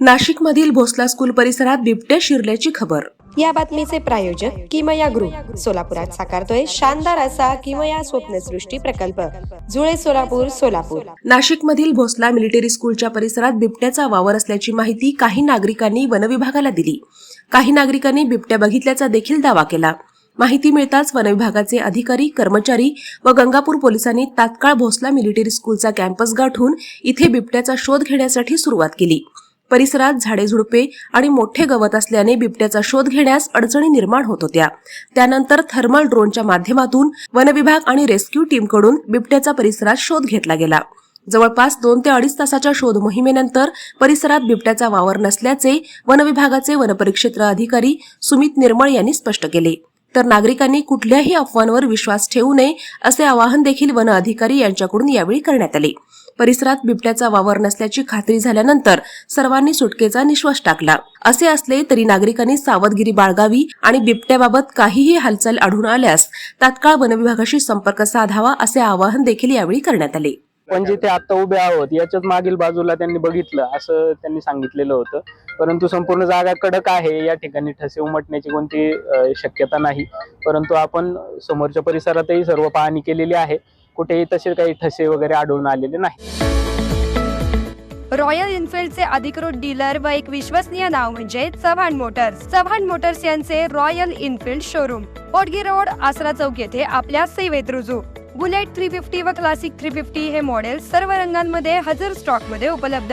नाशिकमधील भोसला स्कूल परिसरात बिबट्या शिरल्याची खबर. या बातमीचे प्रायोजक किमया ग्रुप सोलापुरात साकारतोय शानदार असा किमया स्वप्नसृष्टी प्रकल्प. जुळे सोलापूर सोलापूर. नाशिकमधील भोसला मिलिटरी स्कूलच्या परिसरात बिबट्याचा वावर असल्याची माहिती काही नागरिकांनी वनविभागाला दिली. काही नागरिकांनी बिबट्या बघितल्याचा देखील दावा केला. माहिती मिळताच वनविभागाचे अधिकारी कर्मचारी व गंगापूर पोलिसांनी तात्काळ भोसला मिलिटरी स्कूलचा कॅम्पस गाठून इथे बिबट्याचा शोध घेण्यासाठी सुरुवात केली. परिसरात झाडे झुडपे आणि मोठे गवत असल्याने बिबट्याचा शोध घेण्यास अडचणी निर्माण होत होत्या. त्यानंतर थर्मल ड्रोनच्या माध्यमातून वनविभाग आणि रेस्क्यू टीमकडून बिबट्याचा परिसरात शोध घेतला गेला. जवळपास दोन ते अडीच तासाच्या शोध मोहिमेनंतर परिसरात बिबट्याचा वावर नसल्याचे वनविभागाचे वनपरिक्षेत्र अधिकारी सुमित निर्मळ यांनी स्पष्ट केले. तर नागरिकांनी कुठल्याही अफवांवर विश्वास ठेवू नये असे आवाहन देखील वन अधिकारी यांच्याकडून यावेळी करण्यात आले. परिसरात बिबट्याचा वावर नसल्याची खात्री झाल्यानंतर सर्वांनी सुटकेचा निश्वास टाकला. असे असले तरी नागरिकांनी सावधगिरी बाळगावी आणि बिबट्याबाबत काहीही हालचाल आढळून आल्यास तात्काळ वनविभागाशी संपर्क साधावा असे आवाहन देखील यावेळी करण्यात आले. पण जिथे आता उभे आहोत याच्याच मागील बाजूला त्यांनी बघितलं असं त्यांनी सांगितलेलं होतं. परंतु संपूर्ण जागा कडक आहे या ठिकाणी ठसे उमटण्याची कोणती शक्यता नाही. परंतु आपण समोरच्या परिसरातही सर्व पाहणी केलेली आहे. कुठेही तसे काही ठसे वगैरे आढळून आलेले नाही. रॉयल इन्फिल्डचे अधिकृत डीलर व एक विश्वसनीय नाव म्हणजे चव्हाण मोटर्स. चव्हाण मोटर्स यांचे रॉयल इनफिल्ड शोरूम. पोटगी रोड आसरा चौक येथे आपल्या सेवेत रुजू. बुलेट थ्री फिफ्टी व क्लासिक थ्री फिफ्टी हे मॉडेल सर्व रंगांमध्ये हजर स्टॉकमध्ये उपलब्ध.